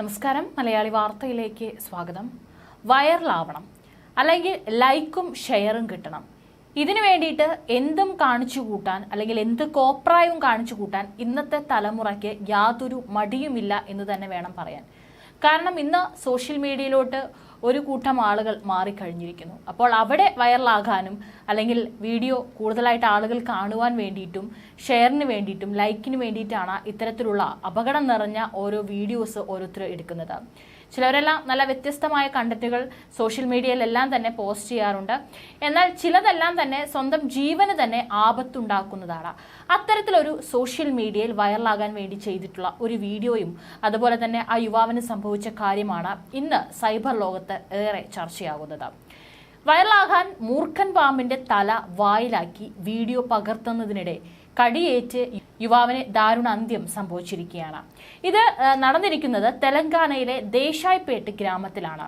നമസ്കാരം. മലയാളി വാർത്തയിലേക്ക് സ്വാഗതം. വൈറലാവണം. അല്ലെങ്കിൽ ലൈക്കും ഷെയറും കിട്ടണം. ഇതിനു വേണ്ടിയിട്ട് എന്തും കാണിച്ചു കൂട്ടാൻ അല്ലെങ്കിൽ എന്ത് കോപ്രായവും കാണിച്ചു കൂട്ടാൻ ഇന്നത്തെ തലമുറയ്ക്ക് യാതൊരു മടിയുമില്ല എന്ന് തന്നെ വേണം പറയാൻ. കാരണം ഇന്ന് സോഷ്യൽ മീഡിയയിലോട്ട് ഒരു കൂട്ടം ആളുകൾ മാറിക്കഴിഞ്ഞിരിക്കുന്നു. അപ്പോൾ അവിടെ വൈറലാകാനും അല്ലെങ്കിൽ വീഡിയോ കൂടുതലായിട്ട് ആളുകൾ കാണുവാൻ വേണ്ടിയിട്ടും ഷെയറിന് വേണ്ടിയിട്ടും ലൈക്കിന് വേണ്ടിയിട്ടാണ് ഇത്തരത്തിലുള്ള അപകടം നിറഞ്ഞ ഓരോ വീഡിയോസ് ഓരോരുത്തർ എടുക്കുന്നത്. ചിലവരെല്ലാം നല്ല വ്യത്യസ്തമായ കണ്ടന്റുകൾ സോഷ്യൽ മീഡിയയിലെല്ലാം തന്നെ പോസ്റ്റ് ചെയ്യാറുണ്ട്. എന്നാൽ ചിലതെല്ലാം തന്നെ സ്വന്തം ജീവന് തന്നെ ആപത്തുണ്ടാക്കുന്നതാണ്. അത്തരത്തിലൊരു സോഷ്യൽ മീഡിയയിൽ വൈറലാകാൻ വേണ്ടി ചെയ്തിട്ടുള്ള ഒരു വീഡിയോയും അതുപോലെ തന്നെ ആ യുവാവിന് സംഭവിച്ച കാര്യമാണ് ഇന്ന് സൈബർ ലോകത്ത് ഏറെ ചർച്ചയാകുന്നത്. വൈറലാകാൻ മൂർഖൻ പാമ്പിന്റെ തല വായിലാക്കി വീഡിയോ പകർത്തുന്നതിനിടെ കടിയേറ്റ് യുവാവിന് ദാരുണ അന്ത്യം സംഭവിച്ചിരിക്കുകയാണ്. ഇത് നടന്നിരിക്കുന്നത് തെലങ്കാനയിലെ ദേശായ്പേട്ട് ഗ്രാമത്തിലാണ്.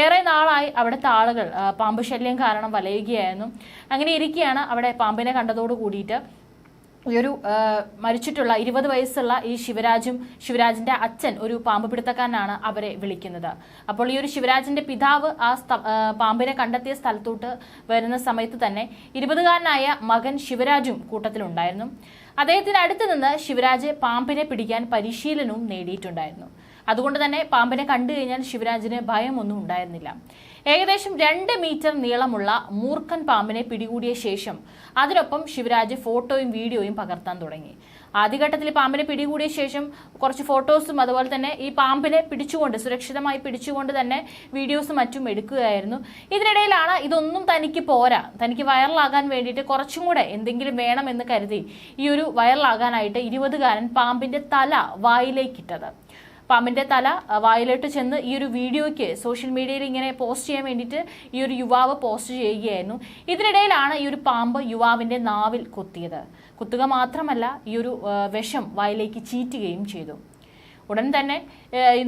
ഏറെ നാളായി അവിടുത്തെ ആളുകൾ പാമ്പ് ശല്യം കാരണം വലയുകയായിരുന്നു. അങ്ങനെ ഇരിക്കുകയാണ് അവിടെ പാമ്പിനെ കണ്ടതോട് കൂടിയിട്ട് ഈ ഒരു മരിച്ചിട്ടുള്ള ഇരുപത് വയസ്സുള്ള ഈ ശിവരാജും ശിവരാജിന്റെ അച്ഛൻ ഒരു പാമ്പ് പിടുത്തക്കാരനാണ് അവരെ വിളിക്കുന്നത്. അപ്പോൾ ഈ ഒരു ശിവരാജിന്റെ പിതാവ് ആ, പാമ്പിനെ കണ്ടെത്തിയ സ്ഥലത്തോട്ട് വരുന്ന സമയത്ത് തന്നെ ഇരുപതുകാരനായ മകൻ ശിവരാജും കൂട്ടത്തിലുണ്ടായിരുന്നു. അദ്ദേഹത്തിന് അടുത്ത് നിന്ന് ശിവരാജ് പാമ്പിനെ പിടിക്കാൻ പരിശീലനവും നേടിയിട്ടുണ്ടായിരുന്നു. അതുകൊണ്ട് തന്നെ പാമ്പിനെ കണ്ടു കഴിഞ്ഞാൽ ശിവരാജിന് ഭയമൊന്നും ഉണ്ടായിരുന്നില്ല. ഏകദേശം രണ്ട് മീറ്റർ നീളമുള്ള മൂർഖൻ പാമ്പിനെ പിടികൂടിയ ശേഷം അതിനൊപ്പം ശിവരാജ് ഫോട്ടോയും വീഡിയോയും പകർത്താൻ തുടങ്ങി. ആദ്യഘട്ടത്തിൽ പാമ്പിനെ പിടികൂടിയ ശേഷം കുറച്ച് ഫോട്ടോസും അതുപോലെ തന്നെ ഈ പാമ്പിനെ പിടിച്ചുകൊണ്ട് സുരക്ഷിതമായി പിടിച്ചുകൊണ്ട് തന്നെ വീഡിയോസും മറ്റും എടുക്കുകയായിരുന്നു. ഇതിനിടയിലാണ് ഇതൊന്നും തനിക്ക് പോരാ. തനിക്ക് വൈറലാകാൻ വേണ്ടിയിട്ട് കുറച്ചും കൂടെ എന്തെങ്കിലും വേണമെന്ന് കരുതി ഈ ഒരു വൈറലാകാനായിട്ട് ഇരുപതുകാരൻ പാമ്പിന്റെ തല വായിലേക്കിട്ടത്. പാമ്പിന്റെ തല വായിലോട്ട് ചെന്ന് ഈ ഒരു വീഡിയോയ്ക്ക് സോഷ്യൽ മീഡിയയിൽ ഇങ്ങനെ പോസ്റ്റ് ചെയ്യാൻ വേണ്ടിയിട്ട് ഈ ഒരു യുവാവ് പോസ്റ്റ് ചെയ്യുകയായിരുന്നു. ഇതിനിടയിലാണ് ഈ ഒരു പാമ്പ് യുവാവിന്റെ നാവിൽ കുത്തിയത്. കുത്തുക മാത്രമല്ല ഈ ഒരു വിഷം വായിലേക്ക് ചീറ്റുകയും ചെയ്തു. ഉടൻ തന്നെ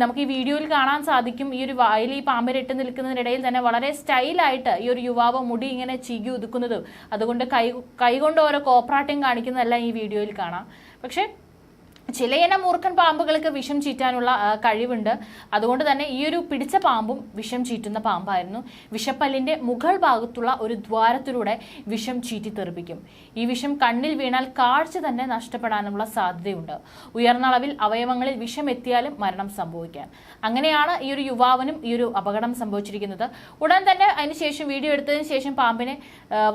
നമുക്ക് ഈ വീഡിയോയിൽ കാണാൻ സാധിക്കും ഈ ഒരു വായിൽ ഈ പാമ്പിരിട്ട് നിൽക്കുന്നതിനിടയിൽ തന്നെ വളരെ സ്റ്റൈലായിട്ട് ഈ ഒരു യുവാവ് മുടി ഇങ്ങനെ ചീകി ഒതുക്കുന്നതും അതുകൊണ്ട് കൈ കൈകൊണ്ട് ഓരോ കോപ്പറാട്ടിയും കാണിക്കുന്നതെല്ലാം ഈ വീഡിയോയിൽ കാണാം. പക്ഷേ ചിലയിനം മൂർഖൻ പാമ്പുകൾക്ക് വിഷം ചീറ്റാനുള്ള കഴിവുണ്ട്. അതുകൊണ്ട് തന്നെ ഈ ഒരു പിടിച്ച പാമ്പും വിഷം ചീറ്റുന്ന പാമ്പായിരുന്നു. വിഷപ്പല്ലിന്റെ മുകൾ ഭാഗത്തുള്ള ഒരു ദ്വാരത്തിലൂടെ വിഷം ചീറ്റി തെറിപ്പിക്കും. ഈ വിഷം കണ്ണിൽ വീണാൽ കാഴ്ച തന്നെ നഷ്ടപ്പെടാനുള്ള സാധ്യതയുണ്ട്. ഉയർന്ന അളവിൽ അവയവങ്ങളിൽ വിഷം എത്തിയാലും മരണം സംഭവിക്കാം അങ്ങനെയാണ് ഈ ഒരു യുവാവിനും ഈ ഒരു അപകടം സംഭവിച്ചിരിക്കുന്നത്. ഉടൻ തന്നെ അതിനുശേഷം വീഡിയോ എടുത്തതിന് ശേഷം പാമ്പിനെ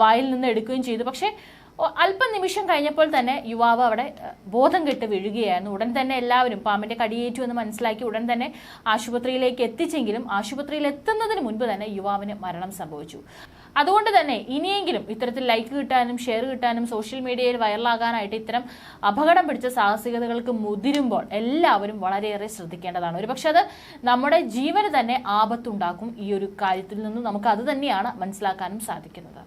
വായിൽ നിന്ന് എടുക്കുകയും ചെയ്തു. പക്ഷേ അല്പനിമിഷം കഴിഞ്ഞപ്പോൾ തന്നെ യുവാവ് അവിടെ ബോധം കെട്ട് വീഴുകയായിരുന്നു. ഉടൻ തന്നെ എല്ലാവരും പാമ്പിന്റെ കടിയേറ്റു എന്ന് മനസ്സിലാക്കി ഉടൻ തന്നെ ആശുപത്രിയിലേക്ക് എത്തിച്ചെങ്കിലും ആശുപത്രിയിൽ എത്തുന്നതിന് മുൻപ് തന്നെ യുവാവിന് മരണം സംഭവിച്ചു. അതുകൊണ്ട് തന്നെ ഇനിയെങ്കിലും ഇത്തരത്തിൽ ലൈക്ക് കിട്ടാനും ഷെയർ കിട്ടാനും സോഷ്യൽ മീഡിയയിൽ വൈറലാകാനായിട്ട് ഇത്തരം അപകടം പിടിച്ച സാഹസികതകൾക്ക് മുതിരുമ്പോൾ എല്ലാവരും വളരെയേറെ ശ്രദ്ധിക്കേണ്ടതാണ്. ഒരുപക്ഷെ അത് നമ്മുടെ ജീവന് തന്നെ ആപത്തുണ്ടാക്കും ഈ ഒരു കാര്യത്തിൽ നിന്നും നമുക്ക് അത് തന്നെയാണ് മനസ്സിലാക്കാനും സാധിക്കുന്നത്.